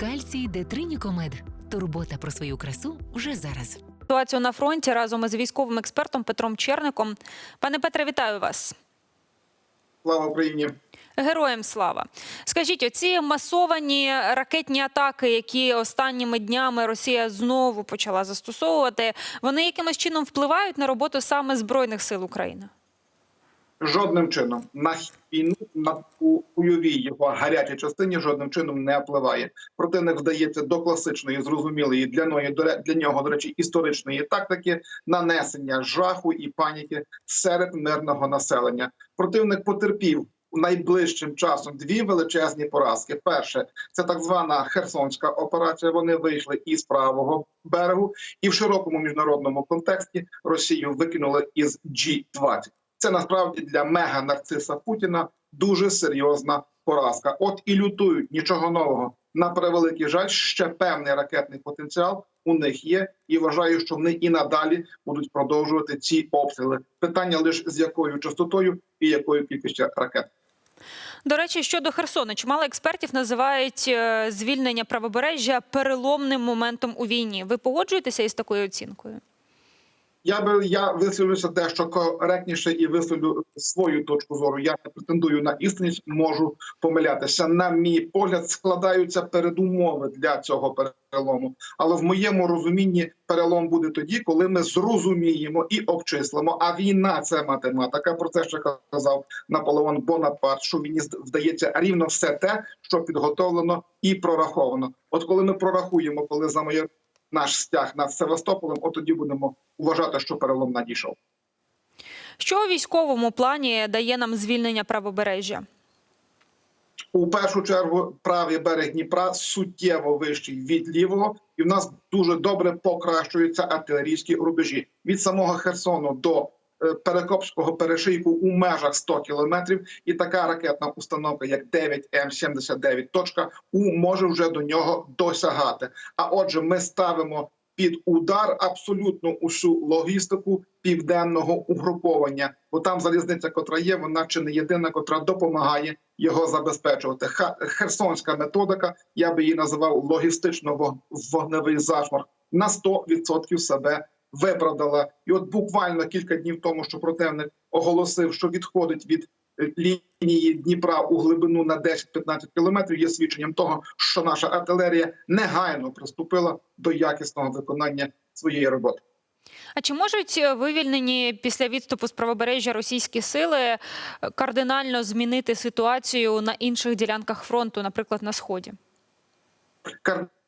Кальцій Детринікомед. Турбота про свою красу вже зараз. ситуацію на фронті разом із військовим експертом Петром Черником. Пане Петре, вітаю вас. Слава Україні! Героям слава. Скажіть, оці масовані ракетні атаки, які останніми днями Росія знову почала застосовувати, вони якимось чином впливають на роботу саме збройних сил України? Жодним чином на війну на бойовій його гарячій частині жодним чином не впливає. Противник вдається до класичної, зрозумілої для до для нього, до речі, історичної тактики нанесення жаху і паніки серед мирного населення. Противник потерпів найближчим часом дві величезні поразки. Перше це так звана Херсонська операція. Вони вийшли із правого берегу, і в широкому міжнародному контексті Росію викинули із G-20. Це насправді для мега нарциса Путіна дуже серйозна поразка. От і лютують нічого нового. На превеликий жаль, ще певний ракетний потенціал у них є, і вважаю, що вони і надалі будуть продовжувати ці обстріли. Питання лише з якою частотою і якою кількістю ракет. До речі, щодо Херсону, чимало експертів називають е, звільнення правобережжя переломним моментом у війні. Ви погоджуєтеся із такою оцінкою? Я би я висловлюся дещо коректніше і висловлю свою точку зору. Я не претендую на істинність, можу помилятися. На мій погляд, складаються передумови для цього перелому. Але в моєму розумінні перелом буде тоді, коли ми зрозуміємо і обчислимо. А війна це математика. Про це ще казав Наполеон Бонапарт. Що війні вдається рівно все те, що підготовлено і прораховано. От коли ми прорахуємо, коли за моє наш стяг над Севастополем, от тоді будемо вважати, що перелом надійшов. Що у військовому плані дає нам звільнення правобережжя? У першу чергу правий берег Дніпра суттєво вищий від лівого, і в нас дуже добре покращуються артилерійські рубежі від самого Херсону до Перекопського перешийку у межах 100 кілометрів. І така ракетна установка, як 9М79 точка, У може вже до нього досягати. А отже, ми ставимо під удар абсолютно усю логістику південного угруповання, бо там залізниця, котра є, вона чи не єдина, котра допомагає його забезпечувати. Херсонська методика, я би її називав логістично-вогневий зашморг, на 100% себе виправдала. І от буквально кілька днів тому, що противник оголосив, що відходить від лінії Дніпра у глибину на 10-15 кілометрів, є свідченням того, що наша артилерія негайно приступила до якісного виконання своєї роботи. А чи можуть е, вивільнені після відступу з правобережжя російські сили е, кардинально змінити ситуацію на інших ділянках фронту, наприклад, на сході?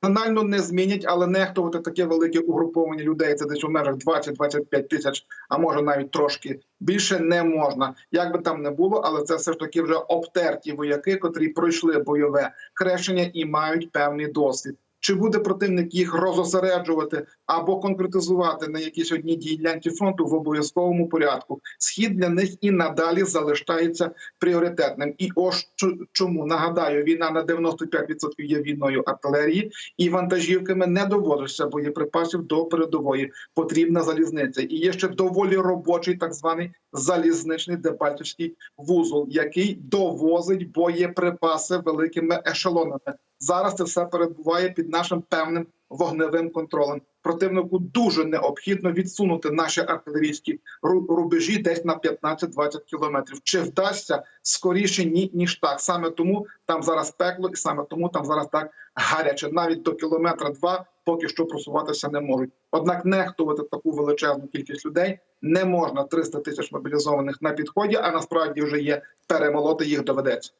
Кардинально не змінять, але нехтувати таке велике угруповання людей. Це десь у межах 20-25 тисяч, а може навіть трошки більше не можна. Як би там не було, але це все ж таки вже обтерті вояки, котрі пройшли бойове хрещення і мають певний досвід. Чи буде противник їх розосереджувати або конкретизувати на якійсь одній ділянці фронту в обов'язковому порядку? Схід для них і надалі залишається пріоритетним. І ось чому нагадаю, війна на 95% є війною артилерії, і вантажівками не доводишся боєприпасів до передової. Потрібна залізниця. І є ще доволі робочий так званий залізничний Дебальтівський вузол, який довозить боєприпаси великими ешелонами. Зараз це все перебуває під нашим певним вогневим контролем. Противнику дуже необхідно відсунути наші артилерійські рубежі десь на 15-20 кілометрів. Чи вдасться скоріше ні ніж так? Саме тому там зараз пекло, і саме тому там зараз так гаряче. Навіть до кілометра два поки що просуватися не можуть. Однак нехтувати таку величезну кількість людей не можна. 300 тисяч мобілізованих на підході, а насправді вже є перемолоти їх доведеться.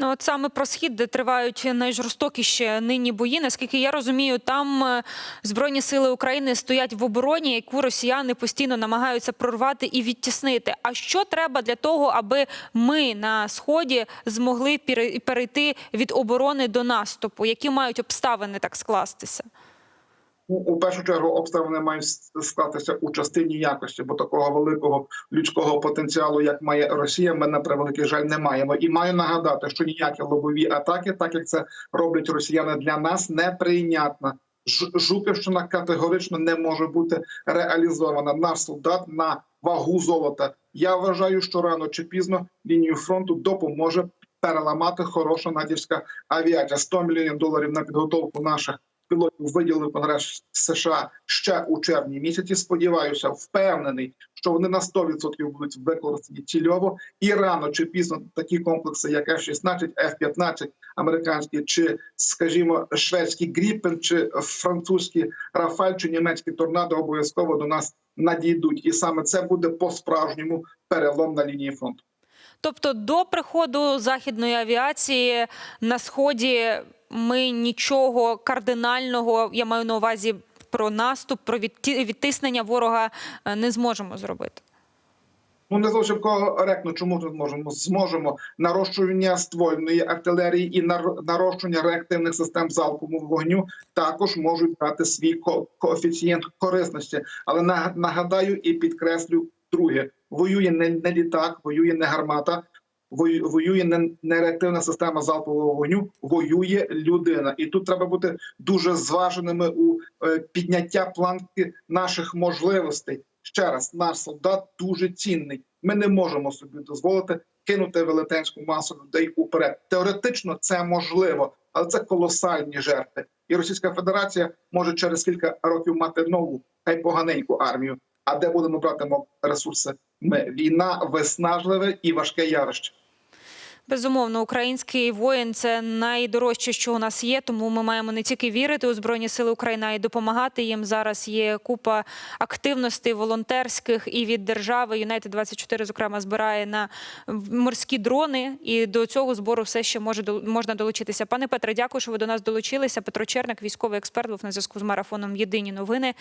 Ну от саме про схід, де тривають найжорстокіші нині бої. Наскільки я розумію, там е, збройні сили України стоять в обороні, яку росіяни постійно намагаються прорвати і відтіснити. А що треба для того, аби ми на сході змогли пере- перейти від оборони до наступу? Які мають обставини так скластися? У першу чергу обставини мають склатися у частині якості, бо такого великого людського потенціалу, як має Росія, ми на превеликий жаль не маємо. І маю нагадати, що ніякі лобові атаки, так як це роблять росіяни для нас, неприйнятна. Жуківщина категорично не може бути реалізована. Наш солдат на вагу золота. Я вважаю, що рано чи пізно лінію фронту допоможе переламати хороша натівська авіація. 100 мільйонів доларів на підготовку наших пілотів виділив Конгрес США ще у червні місяці. Сподіваюся, впевнений, що вони на 100% будуть використані цільово. І рано чи пізно такі комплекси, як F-16, F-15 американські, чи, скажімо, шведський Гріпен, чи французький Рафаль, чи німецький торнадо обов'язково до нас надійдуть. І саме це буде по-справжньому перелом на лінії фронту. Тобто, до приходу західної авіації на сході ми нічого кардинального, я маю на увазі про наступ, про відтиснення ворога е, не зможемо зробити. Ну не зовсім коректно. Чому тут можемо зможемо нарощування ствольної артилерії і нар- нарощування реактивних систем залпового вогню також можуть дати свій ко- коефіцієнт корисності. Але на- нагадаю і підкреслю друге: воює не, не літак, воює не гармата. Вою- Воює не, не реактивна система залпового вогню, воює людина, і тут треба бути дуже зваженими у е, підняття планки наших можливостей. Ще раз, наш солдат дуже цінний. Ми не можемо собі дозволити кинути велетенську масу людей уперед. Теоретично це можливо, але це колосальні жертви. І Російська Федерація може через кілька років мати нову хай поганеньку армію. А де будемо брати мо- ресурси? Ми війна виснажливе і важке явище. Безумовно, український воїн це найдорожче, що у нас є. Тому ми маємо не тільки вірити у збройні сили України, а й допомагати їм. Зараз є купа активностей волонтерських і від держави. Юнайтед 24 зокрема збирає на морські дрони, і до цього збору все ще може можна долучитися. Пане Петре, дякую, що ви до нас долучилися. Петро Черник, військовий експерт, був на зв'язку з марафоном Єдині новини.